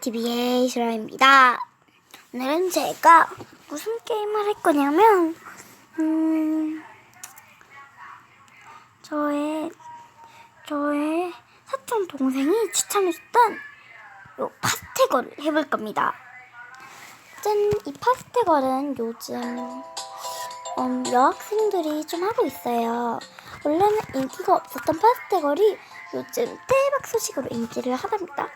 TV의 실화입니다. 오늘은 제가 무슨 게임을 할 거냐면, 음, 저의, 저의 사촌 동생이 추천해줬던 요 파스테걸을 해볼 겁니다. 짠! 이 파스테걸은 요즘, 음, 여학생들이 좀 하고 있어요. 원래는 인기가 없었던 파스테걸이 요즘 대박 소식으로 인기를 하답니다.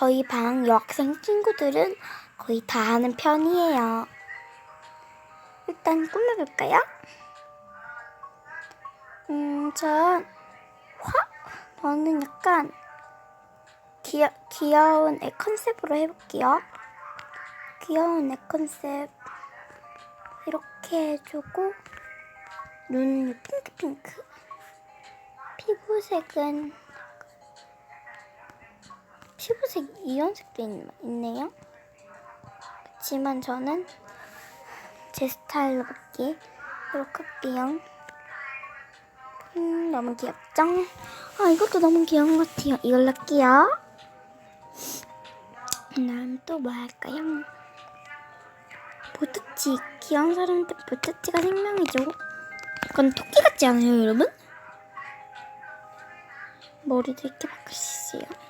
저희 방 여학생 친구들은 거의 다 하는 편이에요. 일단 꾸며볼까요? 음, 전 화? 저는 약간 귀여, 귀여운 애 컨셉으로 해볼게요. 귀여운 애 컨셉 이렇게 해주고 눈 핑크핑크 피부색은 피부색 이연색도 있, 있네요. 그렇지만 저는 제 스타일로 볼게 이렇게 할게요. 음, 너무 귀엽죠? 아, 이것도 너무 귀여운 것 같아요. 이걸로 할게요. 다음 또 뭐 할까요? 보트치. 귀여운 사람한테 보트치가 생명이죠. 약간 토끼 같지 않아요, 여러분? 머리도 이렇게 바꿀 수 있어요.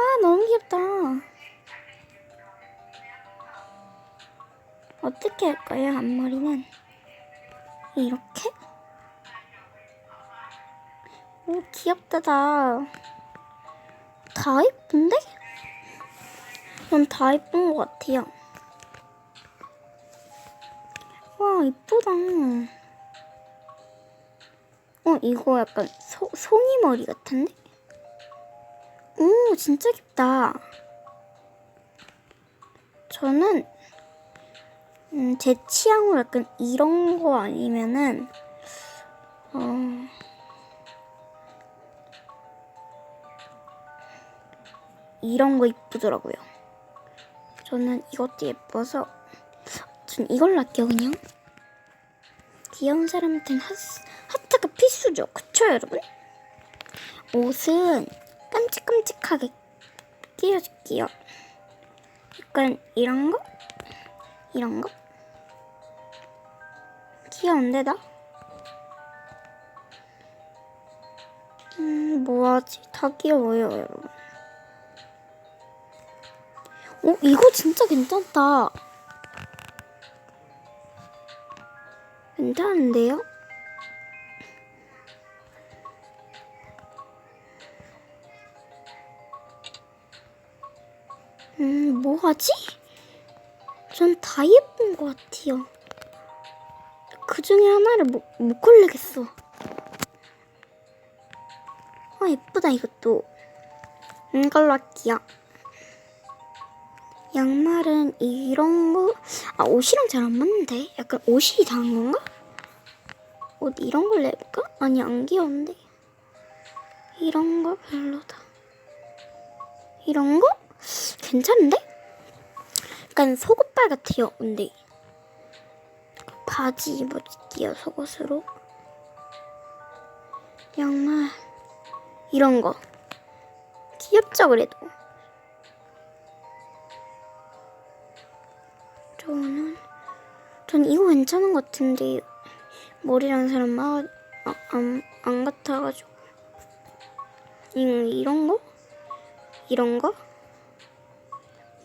아, 너무 귀엽다. 어떻게 할까요, 앞머리는? 이렇게? 오, 귀엽다, 다. 다 예쁜데? 난 다 예쁜 것 같아요. 와, 이쁘다. 어, 이거 약간 소, 송이 머리 같은데? 오, 진짜 귀엽다. 저는, 음, 제 취향으로 약간 이런 거 아니면은, 어, 이런 거 이쁘더라고요. 저는 이것도 예뻐서, 전 이걸로 할게요, 그냥. 귀여운 사람한테는 하, 하트가 필수죠. 그쵸, 여러분? 옷은 깜찍깜찍하게 끼워줄게요. 약간 이런 거? 이런 거? 귀여운데, 나? 음, 뭐하지? 다 귀여워요, 여러분. 어, 이거 진짜 괜찮다. 괜찮은데요? 뭐 하지? 전 다 예쁜 것 같아요. 그 중에 하나를 못, 못 고르겠어. 아, 예쁘다, 이것도. 이걸로 할게요. 양말은 이런 거, 아, 옷이랑 잘 안 맞는데? 약간 옷이 이상한 건가? 옷 이런 걸로 해볼까? 아니, 안 귀여운데? 이런 거 별로다. 이런 거? 괜찮은데? 약간 속옷발 같아요, 근데. 바지 입어줄게요, 속옷으로. 양말. 이런 거. 귀엽죠, 그래도. 저는, 전 이거 괜찮은 것 같은데, 머리라는 사람 막, 아, 안, 안 같아가지고. 이, 이런 거? 이런 거?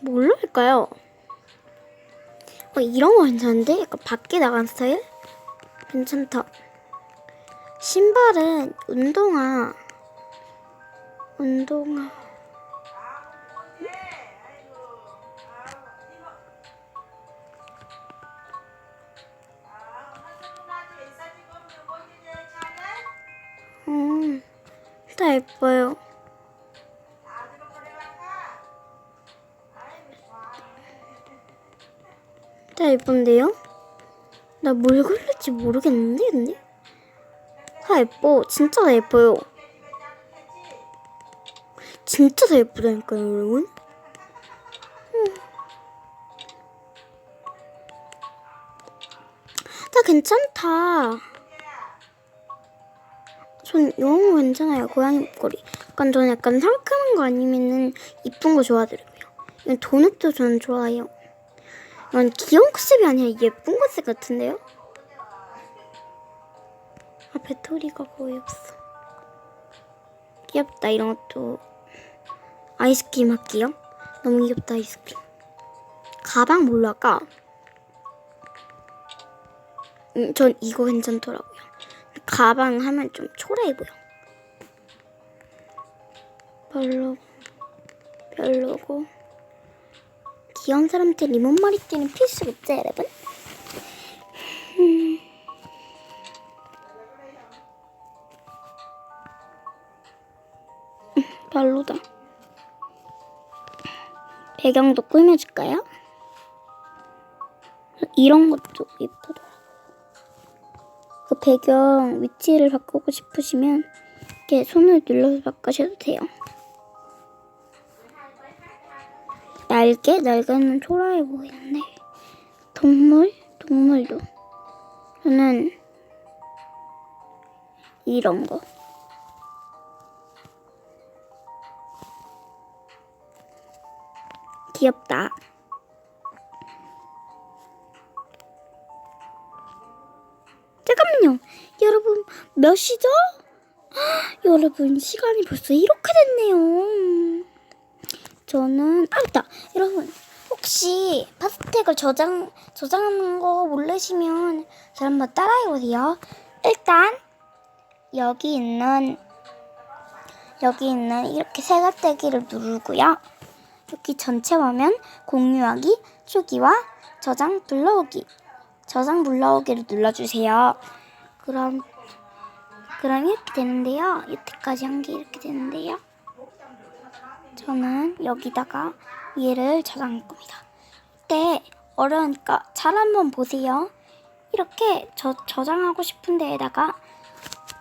뭘로 할까요? 어, 이런 거 괜찮은데? 약간 밖에 나간 스타일? 괜찮다. 신발은 운동화. 운동화. 음, 다 예뻐요. 다 예쁜데요? 나뭘 고를지 모르겠는데, 근데? 다 예뻐. 진짜 다 예뻐요. 진짜 다 예쁘다니까요, 여러분. 음. 다 괜찮다. 전거 괜찮아요. 고양이 목걸이. 약간 저는 약간 상큼한 거 아니면은 이쁜 거 좋아하더라고요. 이건 도넛도 저는 좋아해요. 이건 귀여운 컨셉이 아니라 예쁜 컨셉 같은데요? 아 배터리가 거의 없어. 귀엽다 이런 것도 아이스크림 할게요. 너무 귀엽다 아이스크림. 가방 뭘로 할까? 음, 전 이거 괜찮더라고요. 가방 하면 좀 초라해 보여. 별로 별로고 귀여운 사람한테 리본 머리띠는 필수겠죠 여러분? 음. 음, 별로다. 배경도 꾸며줄까요? 이런 것도 예쁘더라고요. 그 배경 위치를 바꾸고 싶으시면 이렇게 손을 눌러서 바꾸셔도 돼요. 날개? 날개는 초라해 보이는데 동물? 동물도 저는 이런 거 귀엽다. 잠깐만요. 여러분, 몇 시죠? 헉, 여러분, 시간이 벌써 이렇게 됐네요. 저는, 아, 맞다. 여러분, 혹시 파스텍을 저장, 저장하는 거 모르시면 저 한번 따라해 보세요. 일단, 여기 있는, 여기 있는 이렇게 세가떼기를 누르고요. 여기 전체 화면 공유하기, 초기화, 저장 불러오기. 저장 불러오기를 눌러주세요. 그럼 그럼 이렇게 되는데요. 여태까지 한 게 이렇게 되는데요. 저는 여기다가 얘를 저장할 겁니다. 이때 어려우니까 잘 한번 보세요. 이렇게 저, 저장하고 싶은 데에다가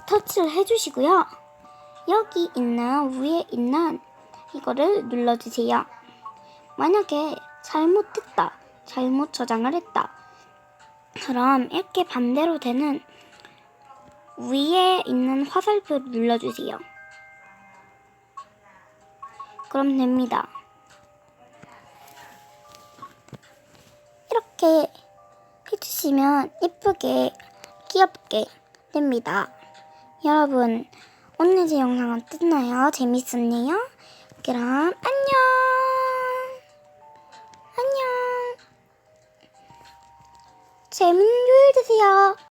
터치를 해주시고요. 여기 있는 위에 있는 이거를 눌러주세요. 만약에 잘못했다, 잘못 저장을 했다. 그럼 이렇게 반대로 되는 위에 있는 화살표를 눌러주세요. 그럼 됩니다. 이렇게 해주시면 이쁘게 귀엽게 됩니다. 여러분 오늘 제 영상은 어땠나요? 재밌었네요? 그럼 안녕 안녕 재밌는 요일 되세요.